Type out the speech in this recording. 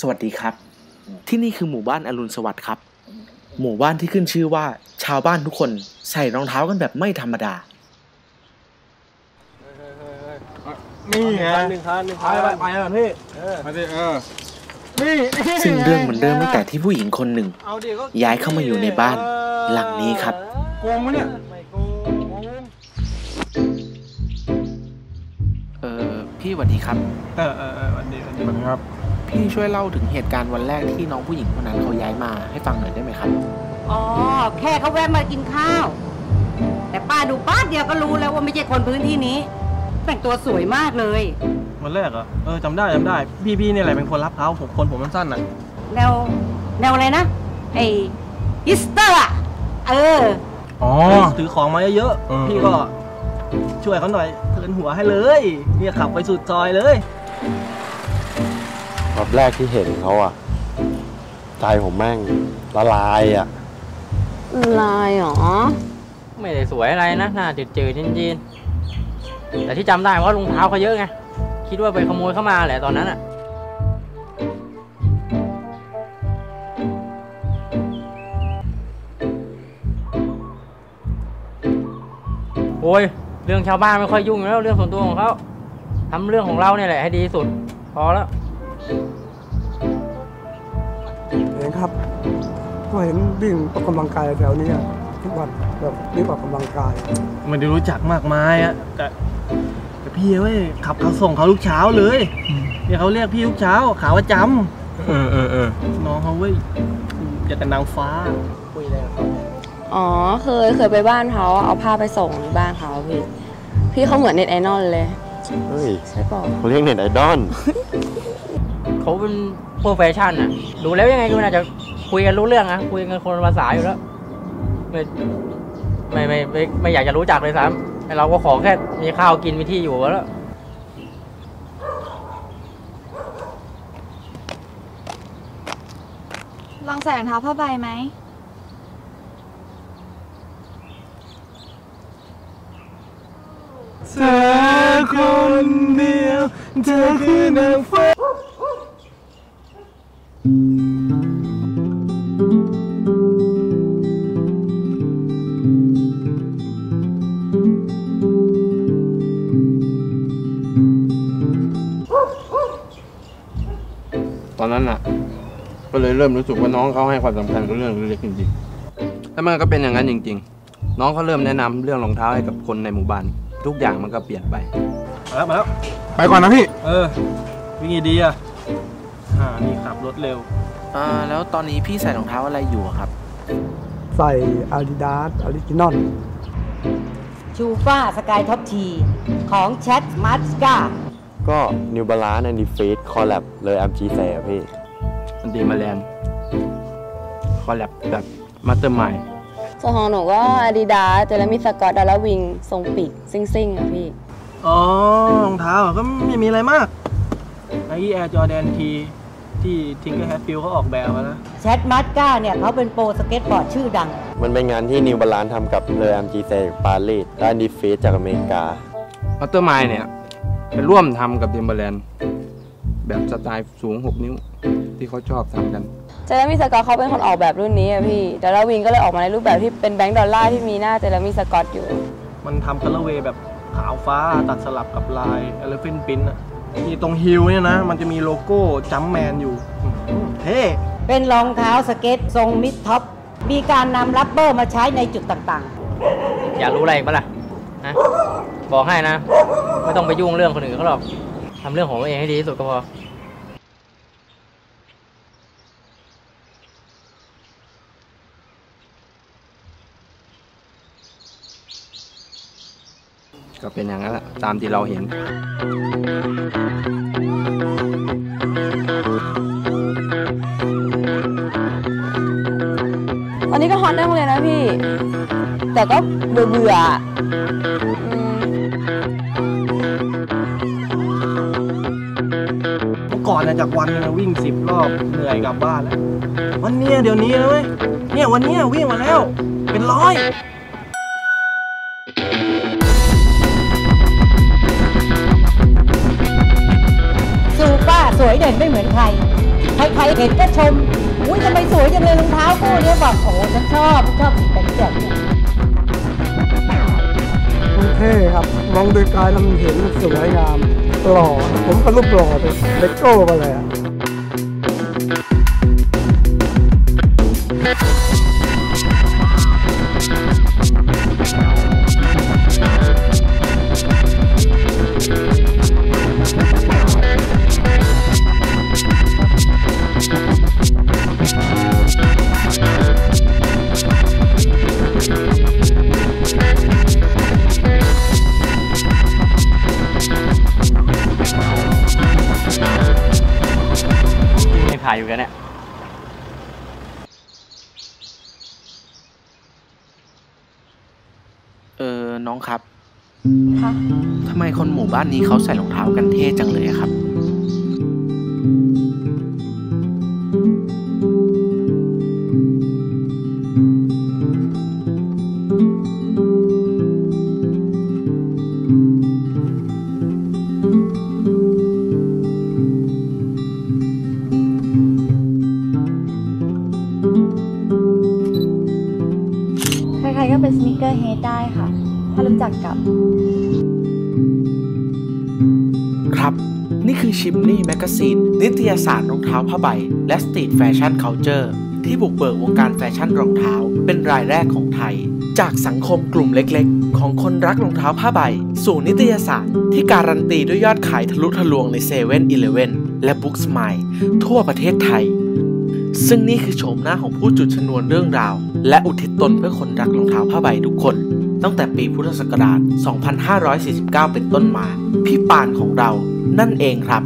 สวัสดีครับ ที่นี่คือหมู่บ้านอรุณสวัสดิ์ครับ หมู่บ้านที่ขึ้นชื่อว่า ชาวบ้านทุกคนใส่รองเท้ากันแบบไม่ธรรมดา นี่ไงหนึ่งคันหนึ่งไปคันไปไปแล้วพี่มาดิเออนี่ซึ่งเรื่องมันเริ่มตั้งแต่ที่ผู้หญิงคนหนึ่งเอาดิก็ย้ายเข้ามาอยู่ในบ้านหลังนี้ครับโกงมะเนี่ยไม่โกงเออพี่สวัสดีครับ เออเออเออวันดีวันดีมันครับ พี่ช่วยเล่าถึงเหตุการณ์วันแรกที่น้องผู้หญิงคนนั้นเขาย้ายมาให้ฟังหน่อยได้ไหมครับ อ๋อ แค่เขาแวะมากินข้าว แต่ป้าดูป้าดเดียวก็รู้แล้วว่าไม่ใช่คนพื้นที่นี้ แต่งตัวสวยมากเลย วันแรกเหรอเออจำได้จำได้ พี่พี่เนี่ยแหละเป็นคนรับเขาผมคนผมสั้นๆน่ะแนวแนวอะไรนะ ไออิสเตอร์อะเออ อ๋อ ถือของมาเยอะอืมๆพี่ก็ช่วยเขาหน่อยเทิร์นหัวให้เลย เนี่ยขับไปสุดซอยเลย รอบแรกที่เห็นเขาอะใจผมแม่งละลายอะลายเหรอ ไม่ได้สวยอะไรนะ หน้าจืดจืดๆจีนๆแต่ที่จำได้ว่ารองเท้าเขาเยอะไง คิดว่าไปขโมยเข้ามาแหละตอนนั้นอะโอ้ย เรื่องชาวบ้านไม่ค่อยยุ่งอยู่แล้วเรื่องส่วนตัวของเขาทำเรื่องของเราเนี่ยแหละให้ดีที่สุด พอแล้ว เองครับก็เห็นวิ่งออกกำลังกายแถวนี้อะทุกวันแบบวิ่งออกกำลังกาย ไม่ได้รู้จักมากมายอะแต่แต่พี่เว้ยขับเขาส่งเขาทุกเช้าเลยเนี่ยเขาเรียกพี่ทุกเช้าขาว่าจเออเออเออำน้องเขาเว้ยอยากกันนางฟ้าคุยอะไรกับเขาอ๋อ เคย เคยไปบ้านเขาเอาผ้าไปส่งที่บ้านเขาพี่ พี่เขาเหมือนเน็ตไอดอลเลย เฮ้ยใช่ป่ะเขาเรียกเน็ตไอดอล เขาเป็นโปรเฟชชั่นอะ ดูแล้วยังไงก็น่าจะคุยกันรู้เรื่องอะคุยกันคนละภาษาอยู่แล้วไม่ไม่ไม่ไม่ไม่อยากจะรู้จักเลยซ้ำแต่เราก็ขอแค่มีข้าวกินมีที่อยู่แล้วลองใส่รองเท้าผ้าใบไหม เธอคนเดียว เธอคือนางฟ้า อนนั้นอะ ก็เลยเริ่มรู้สึกว่าน้องเขาให้ความสำคัญกับเรื่องเล็กๆจริงๆแล้วมันก็เป็นอย่างนั้นจริง ๆ น้องเขาเริ่มแนะนำเรื่องรองเท้าให้กับคนในหมู่บ้าน ทุกอย่างมันก็เปลี่ยนไปมาแล้วมาแล้วไปก่อนนะพี่ เออวิ่งไงดีอะอ่านี่ขับรถเร็วอ่าแล้วตอนนี้พี่ใส่รองเท้าอะไรอยู่อะครับ ใส่ Adidas Original ชูฟ้าสกายท็อปทีของแชทมาสกา ก็ New Balance and Defeat Collab เลย MG แสพี่อันดีมาแลนด์คอลแลบแบบมาสเตอร์ไมล์ส่วนของหนูก็อาดิดาเจลามิสกอตดอลลาวิงทรงปีกซิ่งซิ่งๆอะพี่ อ๋อรองเท้าอะก็ไม่มีอะไรมากไอ้แอร์จอแดนทีที่ทิงเกอร์แฮตฟิลเขาออกแบบมาแล้ว แชทมาสกาเนี่ยเขาเป็นโปรสเก็ตบอร์ดชื่อดัง มันเป็นงานที่ New Balance ทำกับเลย MG แสปารีสและ Defeat จากอเมริกา มาสเตอร์ไมล์เนี่ย ไปร่วมทำกับเดมเบอร์แลนด์แบบสไตล์สูง 6 นิ้วที่เขาชอบทำกัน เจลามิสกอตเขาเป็นคนออกแบบรุ่นนี้อะพี่ดอลลาวิงก็เลยออกมาในรูปแบบที่เป็นแบงค์ดอลลาร์ที่มีหน้าเจลามิสกอตอยู่ มันทำคัลเลอร์เวย์แบบขาวฟ้าตัดสลับกับลาย Elephant Print อะนี่ตรงฮิลเนี่ยนะ มันจะมีโลโก้จัมแมนอยู่อืมเท่ เป็นรองเท้าสเก็ตทรงมิดท็อป มีการนำรับเบอร์มาใช้ในจุดต่างๆอยากรู้อะไรอีกปะล่ะนะ บอกให้นะ ไม่ต้องไปยุ่งเรื่องคนอื่นเขาหรอกทำเรื่องของตัวเองให้ดีที่สุดก็พอก็เป็นอย่างนั้นแหละตามที่เราเห็นตอนนี้ก็ฮอตได้โรงเรียนนะพี่ แต่ก็เบื่อเบื่อ ก่อนเนี่ยจากวันนึงนะวิ่งสิบรอบเหนื่อยกลับบ้านแล้ว วันเนี้ยเดี๋ยวนี้นะเว้ยเนี่ยวันเนี้ยวิ่งมาแล้ว เป็นร้อยซูป้าสวยเด่นไม่เหมือนใคร ใครๆเห็นก็ชม อุ้ยทำไมสวยจังเลยรองเท้าคู่เนี้ยบอกโอ้ฉันชอบฉันชอบสีแจ่มๆเนี่ยมันเท่ครับ มองโดยกายแล้วมันเห็นมันสวยงาม หล่อ ผมก็รูปหล่อเลยเลโก้มาเลยอะ น้องครับค่ะทำไมคนหมู่บ้านนี้เขาใส่รองเท้ากันเท่จังเลยอะครับ ใครๆก็เป็นสนิเกอร์เฮดได้ค่ะ ถ้รู้จักกับ ครับ นี่คือชิมนี่แมกกาซีนนิตยสารรองเท้าผ้าใบ และสตรีทแฟชั่นเคานเจอร์ที่บุกเบิกวงการแฟชั่นรองเท้า เป็นรายแรกของไทย จากสังคมกลุ่มเล็กๆ ของคนรักรองเท้าผ้าใบ สู่นิตยสารที่การันตีด้วยยอดขายทะลุทะลวงในเซเว่นอีเลเว่นและบุ๊กสม l e ทั่วประเทศไทย ซึ่งนี่คือโฉมหน้าของผู้จุดชนวนเรื่องราว และอุทิศตนเพื่อคนรักรองเท้าผ้าใบทุกคน ตั้งแต่ปีพุทธศักราช 2549 เป็นต้นมา พี่ปานของเรานั่นเองครับ